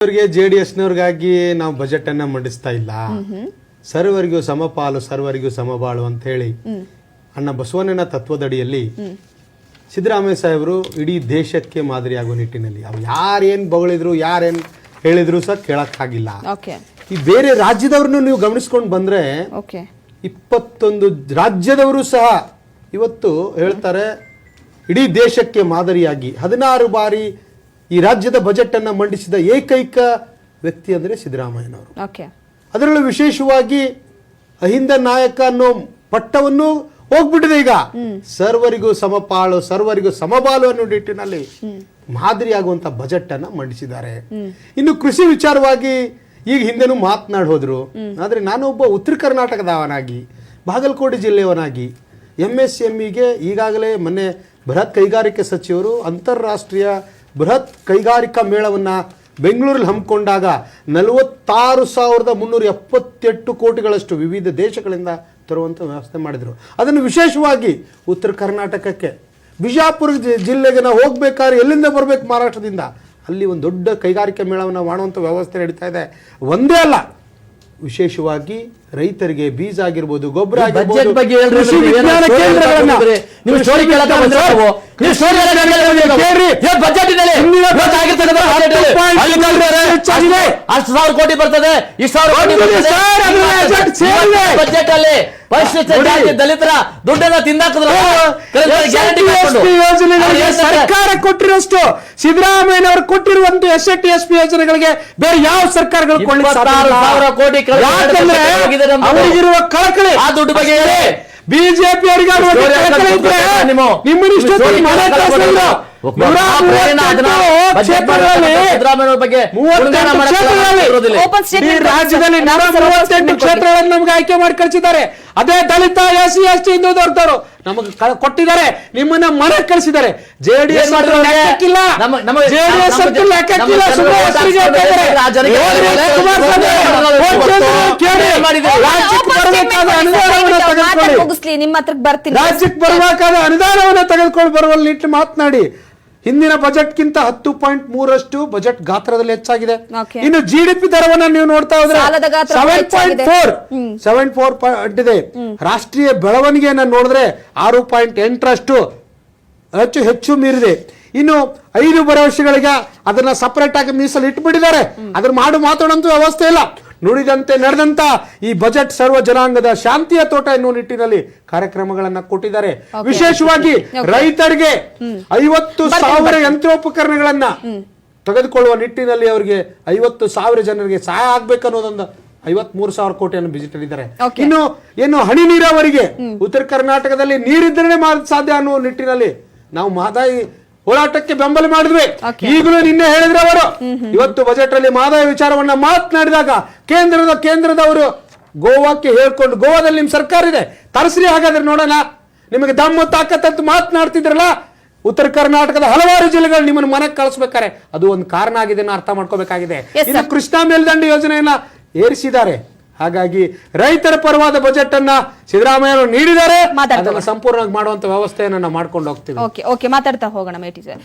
ಅವರಿಗೆ J D ಎಸ್ನವ್ರಿಗಾಗಿ ನಾವು budget ಅನ್ನ ಮಂಡಿಸ್ತಾ ಇಲ್ಲ. ಸರ್ವರಿಗೂ ಸಮಪಾಲು ಸರ್ವರಿಗೂ ಸಮಬಾಳು ಅಂತ ಹೇಳಿ ಅಣ್ಣ ಬಸವಣ್ಣನ ತತ್ವದಡಿಯಲ್ಲಿ ಸಿದ್ದರಾಮಯ್ಯ ಸಾಹೇಬರು ಇಡೀ ದೇಶಕ್ಕೆ ಮಾದರಿಯಾಗುವ ನಿಟ್ಟಿನಲ್ಲಿ. ಅವ್ರು ಯಾರೇನ್ ಬಗಳಿದ್ರು ಯಾರೇನ್ ಹೇಳಿದ್ರು ಸಹ ಕೇಳಕ್ಕಾಗಿಲ್ಲ. ಈ ಬೇರೆ ರಾಜ್ಯದವ್ರನ್ನು ನೀವು ಗಮನಿಸ್ಕೊಂಡು ಬಂದ್ರೆ ಇಪ್ಪತ್ತೊಂದು ರಾಜ್ಯದವರು ಸಹ ಇವತ್ತು ಹೇಳ್ತಾರೆ ಇಡೀ ದೇಶಕ್ಕೆ ಮಾದರಿಯಾಗಿ ಹದಿನಾರು ಬಾರಿ ಈ ರಾಜ್ಯದ ಬಜೆಟ್ ಅನ್ನ ಮಂಡಿಸಿದ ಏಕೈಕ ವ್ಯಕ್ತಿ ಅಂದ್ರೆ ಸಿದ್ದರಾಮಯ್ಯನವರು. ಅದರಲ್ಲೂ ವಿಶೇಷವಾಗಿ ಅಹಿಂದ ನಾಯಕ ಅನ್ನೋ ಪಟ್ಟವನ್ನು ಹೋಗ್ಬಿಟ್ಟಿದೆ ಈಗ. ಸರ್ವರಿಗೂ ಸಮಪಾಳು ಸರ್ವರಿಗೂ ಸಮಬಾಲು ಅನ್ನೋ ನಿಟ್ಟಿನಲ್ಲಿ ಮಾದರಿಯಾಗುವಂತ ಬಜೆಟ್ ಅನ್ನ ಮಂಡಿಸಿದ್ದಾರೆ. ಇನ್ನು ಕೃಷಿ ವಿಚಾರವಾಗಿ ಈಗ ಹಿಂದೆನೂ ಮಾತನಾಡಿ ಹೋದ್ರು. ಆದ್ರೆ ನಾನು ಒಬ್ಬ ಉತ್ತರ ಕರ್ನಾಟಕದವನಾಗಿ ಬಾಗಲಕೋಟೆ ಜಿಲ್ಲೆಯವನಾಗಿ ಎಂ ಎಸ್ ಎಂಇಗೆ ಈಗಾಗಲೇ ಮೊನ್ನೆ ಬೃಹತ್ ಕೈಗಾರಿಕೆ ಸಚಿವರು ಅಂತಾರಾಷ್ಟ್ರೀಯ ಬೃಹತ್ ಕೈಗಾರಿಕಾ ಮೇಳವನ್ನ ಬೆಂಗಳೂರಲ್ಲಿ ಹಮ್ಮಿಕೊಂಡಾಗ ನಲವತ್ತಾರು ಸಾವಿರದ ಮುನ್ನೂರ ಎಪ್ಪತ್ತೆಂಟು ಕೋಟಿಗಳಷ್ಟು ವಿವಿಧ ದೇಶಗಳಿಂದ ತರುವಂಥ ವ್ಯವಸ್ಥೆ ಮಾಡಿದರು. ಅದನ್ನು ವಿಶೇಷವಾಗಿ ಉತ್ತರ ಕರ್ನಾಟಕಕ್ಕೆ ಬಿಜಾಪುರ ಜಿಲ್ಲೆಗೆ ನಾವು ಹೋಗಬೇಕಾದ್ರೆ ಎಲ್ಲಿಂದ ಬರಬೇಕು ಮಹಾರಾಷ್ಟ್ರದಿಂದ ಅಲ್ಲಿ ಒಂದು ದೊಡ್ಡ ಕೈಗಾರಿಕಾ ಮೇಳವನ್ನು ಮಾಡುವಂಥ ವ್ಯವಸ್ಥೆ ನಡೀತಾ ಇದೆ. ಒಂದೇ ಅಲ್ಲ ವಿಶೇಷವಾಗಿ ರೈತರಿಗೆ ಬೀಜ ಆಗಿರ್ಬೋದು ಗೊಬ್ಬರ ಆಗಿರ್ಬೋದು ಅಷ್ಟು ಸಾವಿರ ಕೋಟಿ ಬರ್ತದೆ ಇಷ್ಟು ಸಾವಿರ ಕೋಟಿ. ಬಜೆಟ್ ಅಲ್ಲಿ ಪರಿಶಿಷ್ಟ ಜಾತಿ ದಲಿತರ ದುಡ್ಡೆಲ್ಲ ತಿಂದಾಕಿದ್ರು ಸರ್ಕಾರ ಕೊಟ್ಟಿರೋಷ್ಟು ಸಿದ್ದರಾಮಯ್ಯನವರು ಕೊಟ್ಟಿರುವಂತ ಎಸ್ ಟಿ ಎಸ್ ಪಿ ಯೋಜನೆಗಳಿಗೆ ಬೇರೆ ಯಾವ ಸರ್ಕಾರಗಳು ಸಾವಿರ ಕೋಟಿ ಅವರಿಗಿರುವ ಕಳಕಳಿ ಆ ದುಡ್ಡು ಬಗ್ಗೆ ಹೇಳಿ. ಬಿಜೆಪಿ ರಾಜ್ಯದಲ್ಲಿ. ನೂರ ಮೂವತ್ತೆಂಟು ಕ್ಷೇತ್ರಗಳನ್ನು ನಮ್ಗೆ ಆಯ್ಕೆ ಮಾಡಿ ಕಳಿಸಿದ್ದಾರೆ. ಅದೇ ದಲಿತ ಎಸ್ ಸಿ ಎಸ್ ಟಿ ಹಿಂದುಳಿದವರು ನಮಗೆ ಕೊಟ್ಟಿದ್ದಾರೆ ನಿಮ್ಮನ್ನ ಮನೆ ಕಳಿಸಿದ್ದಾರೆ ಜೆಡಿಎಸ್ ಬರಬೇಕಾದ ಅನುದಾನವನ್ನ ರಾಜ್ಯಕ್ಕೆ ಬರಬೇಕಾದ ಅನುದಾನವನ್ನು ತೆಗೆದುಕೊಂಡು ಬರುವಲ್ಲಿ ಇಟ್ಟು ಮಾತನಾಡಿ ಹಿಂದಿನ ಬಜೆಟ್ಗಿಂತ ಹತ್ತು ಪಾಯಿಂಟ್ ಮೂರಷ್ಟು ಬಜೆಟ್ ಗಾತ್ರದಲ್ಲಿ ಹೆಚ್ಚಾಗಿದೆ. ಇನ್ನು ಜಿಡಿಪಿ ದರವನ್ನ ನೀವು ನೋಡ್ತಾ ಹೋದ್ರೆ seven point four seven four point ಇದೆ. ರಾಷ್ಟ್ರೀಯ ಬೆಳವಣಿಗೆಯನ್ನ ನೋಡಿದ್ರೆ ಆರು ಪಾಯಿಂಟ್ ಎಂಟರಷ್ಟು ಹೆಚ್ಚು ಹೆಚ್ಚು ಮೀರಿದೆ. ಇನ್ನು ಐದು ಭರವಸೆಗಳಿಗೆ ಅದನ್ನ ಸಪರೇಟ್ ಆಗಿ ಮೀಸಲು ಇಟ್ಬಿಟ್ಟಿದ್ದಾರೆ ಅದ್ರ ಮಾಡು ಮಾತಾಡೋಂತ ವ್ಯವಸ್ಥೆ ಇಲ್ಲ. ನುಡಿದಂತೆ ನಡೆದಂತ ಈ ಬಜೆಟ್ ಸರ್ವ ಜನಾಂಗದ ಶಾಂತಿಯ ತೋಟ ಎನ್ನುವ ನಿಟ್ಟಿನಲ್ಲಿ ಕಾರ್ಯಕ್ರಮಗಳನ್ನ ಕೊಟ್ಟಿದ್ದಾರೆ. ವಿಶೇಷವಾಗಿ ರೈತರಿಗೆ ಐವತ್ತು ಸಾವಿರ ಯಂತ್ರೋಪಕರಣಗಳನ್ನ ತೆಗೆದುಕೊಳ್ಳುವ ನಿಟ್ಟಿನಲ್ಲಿ ಅವರಿಗೆ ಐವತ್ತು ಸಾವಿರ ಜನರಿಗೆ ಸಹಾಯ ಆಗ್ಬೇಕನ್ನೋದೊಂದು ಐವತ್ ಮೂರು ಸಾವಿರ ಕೋಟಿಯನ್ನು ಇನ್ನು ಏನು ಹನಿ ನೀರಾವರಿಗೆ ಉತ್ತರ ಕರ್ನಾಟಕದಲ್ಲಿ ನೀರಿದ್ರೆ ಸಾಧ್ಯ ಅನ್ನುವ ನಿಟ್ಟಿನಲ್ಲಿ ನಾವು ಮಹದಾಯಿ ಹೋರಾಟಕ್ಕೆ ಬೆಂಬಲ ಮಾಡಿದ್ವಿ. ಈಗಲೂ ನಿನ್ನೆ ಹೇಳಿದ್ರೆ ಅವರು. ಇವತ್ತು ಬಜೆಟ್ ಅಲ್ಲಿ ಮಾದಾಯ ವಿಚಾರವನ್ನ ಮಾತನಾಡಿದಾಗ ಕೇಂದ್ರದ ಕೇಂದ್ರದವರು ಗೋವಾಕ್ಕೆ ಹೇಳ್ಕೊಂಡು ಗೋವಾದಲ್ಲಿ ನಿಮ್ ಸರ್ಕಾರ ಇದೆ. ತರಿಸ್ರಿ ಹಾಗಾದ್ರೆ ನೋಡೋಣ. ನಿಮಗೆ ದಮ್ಮು ತಾಕತ್ತಂತ ಮಾತನಾಡ್ತಿದ್ರಲ್ಲ? ಉತ್ತರ ಕರ್ನಾಟಕದ ಹಲವಾರು ಜಿಲ್ಲೆಗಳು ನಿಮ್ಮನ್ನು ಮನೆಗೆ ಕಳಿಸ್ಬೇಕಾರೆ. ಅದು ಒಂದು ಕಾರಣ ಆಗಿದೆ ಅರ್ಥ ಮಾಡ್ಕೋಬೇಕಾಗಿದೆ. ಇದು ಕೃಷ್ಣಾ ಮೇಲ್ದಂಡೆ ಯೋಜನೆಯನ್ನ ಏರಿಸಿದ್ದಾರೆ. ಹಾಗಾಗಿ ರೈತರ ಪರವಾದ ಬಜೆಟ್ ಅನ್ನ ಸಿದ್ದರಾಮಯ್ಯ ಅವರು ನೀಡಿದ್ದಾರೆ. ಸಂಪೂರ್ಣವಾಗಿ ಮಾಡುವಂತ ವ್ಯವಸ್ಥೆಯನ್ನ ನಾವು ಮಾಡ್ಕೊಂಡು ಹೋಗ್ತೀವಿ. ಓಕೆ ಓಕೆ ಮಾತಾಡ್ತಾ ಹೋಗೋಣ ಮೇಟಿ ಸರ್